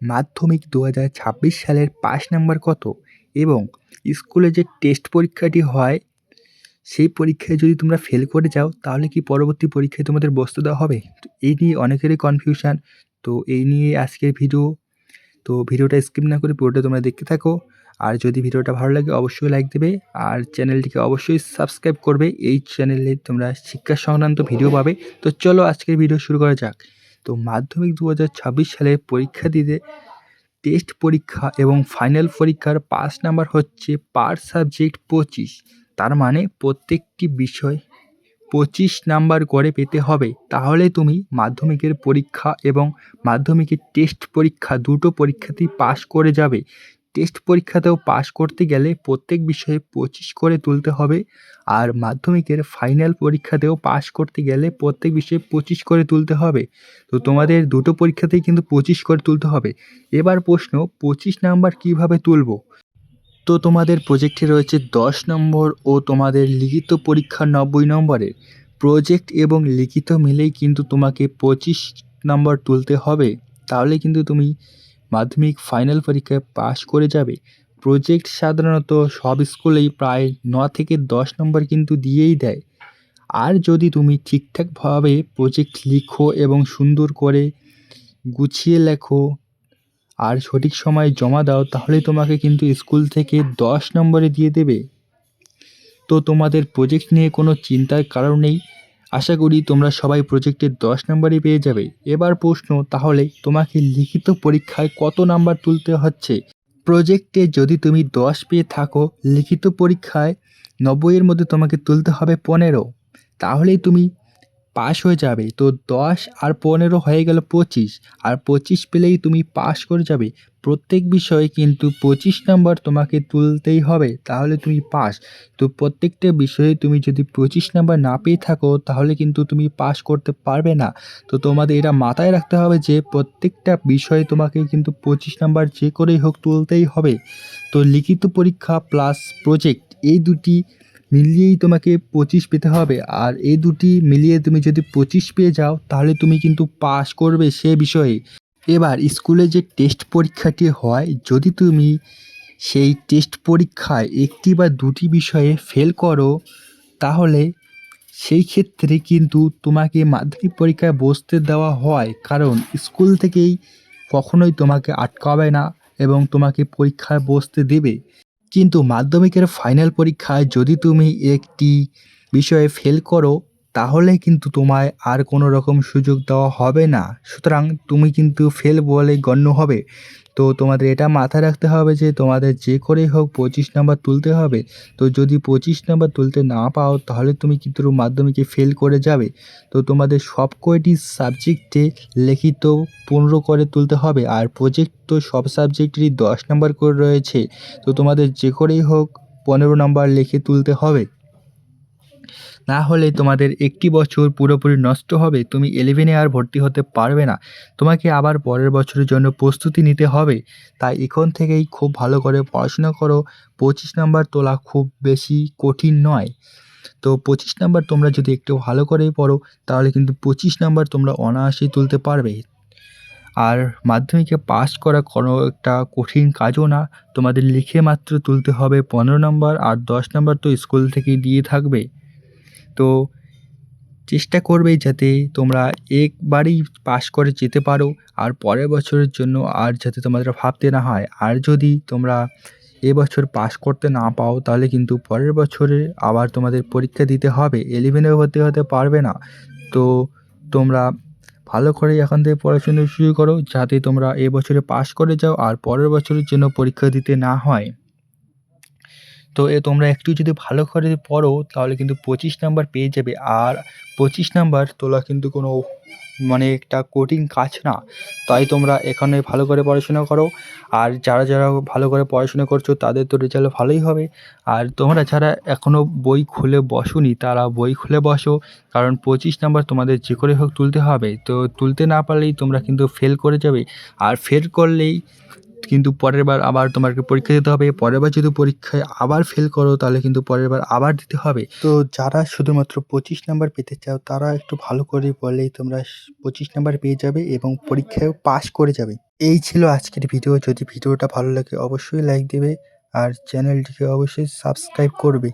মাধ্যমিক দু হাজার ছাব্বিশ সালের পাস নাম্বার কত? এবং স্কুলে যে টেস্ট পরীক্ষাটি হয়, সেই পরীক্ষায় যদি তোমরা ফেল করে যাও, তাহলে কি পরবর্তী পরীক্ষায় তোমাদের বসতে দেওয়া হবে? তো এই নিয়ে অনেকেরই কনফিউশন তো এই নিয়ে আজকের ভিডিও তো ভিডিওটা স্কিপ না করে পুরোটা তোমরা দেখতে থাকো। আর যদি ভিডিওটা ভালো লাগে, অবশ্যই লাইক দেবে। আর চ্যানেলটিকে অবশ্যই সাবস্ক্রাইব করবে। এই চ্যানেলে তোমরা শিক্ষা সংক্রান্ত ভিডিও পাবে। তো চলো আজকের ভিডিও শুরু করা যাক। তো মাধ্যমিক দু হাজার ছাব্বিশ সালে পরীক্ষা দিতে টেস্ট পরীক্ষা এবং ফাইনাল পরীক্ষার পাস নাম্বার হচ্ছে পার সাবজেক্ট পঁচিশ। তার মানে প্রত্যেকটি বিষয় পঁচিশ নাম্বার করে পেতে হবে। তাহলে তুমি মাধ্যমিকের পরীক্ষা এবং মাধ্যমিকের টেস্ট পরীক্ষা দুটো পরীক্ষাতেই পাশ করে যাবে। টেস্ট পরীক্ষাতেও পাশ করতে গেলে প্রত্যেক বিষয়ে পঁচিশ করে তুলতে হবে আর মাধ্যমিকের ফাইনাল পরীক্ষাতেও পাশ করতে গেলে প্রত্যেক বিষয়ে পঁচিশ করে তুলতে হবে। তো তোমাদের দুটো পরীক্ষাতেই কিন্তু পঁচিশ করে তুলতে হবে। এবার প্রশ্ন, পঁচিশ নাম্বার কীভাবে তুলব? তো তোমাদের প্রজেক্টে রয়েছে দশ নম্বর ও তোমাদের লিখিত পরীক্ষা নব্বই নম্বরের। প্রজেক্ট এবং লিখিত মিলেই কিন্তু তোমাকে পঁচিশ নম্বর তুলতে হবে। তাহলে কিন্তু তুমি মাধ্যমিক ফাইনাল পরীক্ষায় পাশ করে যাবে। প্রজেক্ট সাধারণত সব স্কুলেই প্রায় ন থেকে দশ নম্বর কিন্তু দিয়েই দেয়। আর যদি তুমি ঠিকঠাকভাবে প্রজেক্ট লিখো এবং সুন্দর করে গুছিয়ে লেখো আর সঠিক সময়ে জমা দাও, তাহলে তোমাকে কিন্তু স্কুল থেকে দশ নম্বরে দিয়ে দেবে। তো তোমাদের প্রজেক্ট নিয়ে কোনো চিন্তার কারণ নেই। আশা করি তোমরা সবাই প্রজেক্টের দশ নম্বরই পেয়ে যাবে। এবার প্রশ্ন, তাহলে তোমাকে লিখিত পরীক্ষায় কত নাম্বার তুলতে হচ্ছে? প্রজেক্টে যদি তুমি দশ পেয়ে থাকো, লিখিত পরীক্ষায় নব্বইয়ের মধ্যে তোমাকে তুলতে হবে পনেরো। তাহলেই তুমি পাস হয়ে যাবে, তো দশ আর পনেরো হয়ে গেল পঁচিশ। আর পঁচিশ পেলেই তুমি পাশ করে যাবে। প্রত্যেক বিষয়ে কিন্তু পঁচিশ নাম্বার তোমাকে তুলতেই হবে, তাহলে তুমি পাস তো প্রত্যেকটা বিষয়ে তুমি যদি পঁচিশ নাম্বার না পেয়ে থাকো, তাহলে কিন্তু তুমি পাস করতে পারবে না। তো তোমাদের এটা মাথায় রাখতে হবে যে প্রত্যেকটা বিষয়ে তোমাকে কিন্তু পঁচিশ নাম্বার যে করেই হোক তুলতেই হবে। তো লিখিত পরীক্ষা প্লাস প্রজেক্ট, এই দুটি মিলিয়েই তোমাকে পঁচিশ পেতে হবে। আর এই দুটি মিলিয়ে তুমি যদি পঁচিশ পেয়ে যাও, তাহলে তুমি কিন্তু পাস করবে সে বিষয়ে। এবার স্কুলে যে টেস্ট পরীক্ষাটি হয়, যদি তুমি সেই টেস্ট পরীক্ষায় একটি বা দুটি বিষয়ে ফেল করো, তাহলে সেই ক্ষেত্রে কিন্তু তোমাকে মাধ্যমিক পরীক্ষায় বসতে দেওয়া হয়। কারণ স্কুল থেকেই কখনোই তোমাকে আটকাবে না এবং তোমাকে পরীক্ষায় বসতে দেবে। কিন্তু মাধ্যমিকের ফাইনাল পরীক্ষায় যদি তুমি একটি বিষয়ে ফেল করো, তাহলে কিন্তু তোমায় আর কোনো রকম সুযোগ দেওয়া হবে না। সুতরাং তুমি কিন্তু ফেল বলে গণ্য হবে। তো তোমাদের এটা মাথায় রাখতে হবে যে তোমাদের যে করেই হোক পঁচিশ নাম্বার তুলতে হবে। তো যদি পঁচিশ নাম্বার তুলতে না পাও, তাহলে তুমি কিন্তু মাধ্যমিকে ফেল করে যাবে। তো তোমাদের সব কয়টি সাবজেক্টে লিখিত পনেরো করে তুলতে হবে, আর প্রজেক্ট তো সব সাবজেক্টেরই দশ নাম্বার করে রয়েছে। তো তোমাদের যে করেই হোক পনেরো নাম্বার লিখে তুলতে হবে। না হলে তোমাদের একটি বছর পুরোপুরি নষ্ট হবে। তুমি ইলেভেনে আর ভর্তি হতে পারবে না। তোমাকে আবার পরের বছরের জন্য প্রস্তুতি নিতে হবে। তাই এখন থেকেই খুব ভালো করে পড়াশোনা করো। পঁচিশ নাম্বার তোলা খুব বেশি কঠিন নয়। তো পঁচিশ নাম্বার তোমরা যদি একটু ভালো করে পড়ো, তাহলে কিন্তু পঁচিশ নাম্বার তোমরা অনায়াসেই তুলতে পারবে। আর মাধ্যমিকে পাস করা কোনো একটা কঠিন কাজও না। তোমাদের লিখে মাত্র তুলতে হবে পনেরো নম্বর আর দশ নম্বর তো স্কুল থেকেই দিয়ে থাকবে। তো চেষ্টা করবে যাতে তোমরা একবারেই পাস করে যেতে পারো আর পরের বছরের জন্য আর যাতে তোমাদের ভাবতে না হয়। আর যদি তোমরা এবছর পাস করতে না পাও, তাহলে কিন্তু পরের বছরে আবার তোমাদের পরীক্ষা দিতে হবে। ইলেভেনেও ভর্তি হতে পারবে না। তো তোমরা ভালো করে এখন থেকে পড়াশুনো শুরু করো যাতে তোমরা এবছরে পাস করে যাও আর পরের বছরের জন্য পরীক্ষা দিতে না হয়। তো এ তোমরা একটু যদি ভালো করে পড়ো, তাহলে কিন্তু পঁচিশ নাম্বার পেয়ে যাবে। আর পঁচিশ নাম্বার তোলা কিন্তু কোনো মানে একটা কঠিন কাজ না। তাই তোমরা এখানে ভালো করে পড়াশোনা করো। আর যারা যারা ভালো করে পড়াশোনা করছ, তাদের তো রেজাল্ট ভালোই হবে। আর তোমরা যারা এখনও বই খুলে বসোনি, তারা বই খুলে বসো। কারণ পঁচিশ নাম্বার তোমাদের যে করে হোক তুলতে হবে। তো তুলতে না পারলেই তোমরা কিন্তু ফেল করে যাবে। আর ফেল করলেই কিন্তু পরের বার আবার তোমাকে পরীক্ষা দিতে হবে। পরের বার যদি পরীক্ষায় আবার ফেল করো, তাহলে কিন্তু পরের বার আবার দিতে হবে। তো যারা শুধুমাত্র পঁচিশ নাম্বার পেতে চাও, তারা একটু ভালো করে বলেই তোমরা পঁচিশ নাম্বার পেয়ে যাবে এবং পরীক্ষায় পাশ করে যাবে। এই ছিল আজকের ভিডিও যদি ভিডিওটা ভালো লাগে, অবশ্যই লাইক দেবে। আর চ্যানেলটিকে অবশ্যই সাবস্ক্রাইব করবে।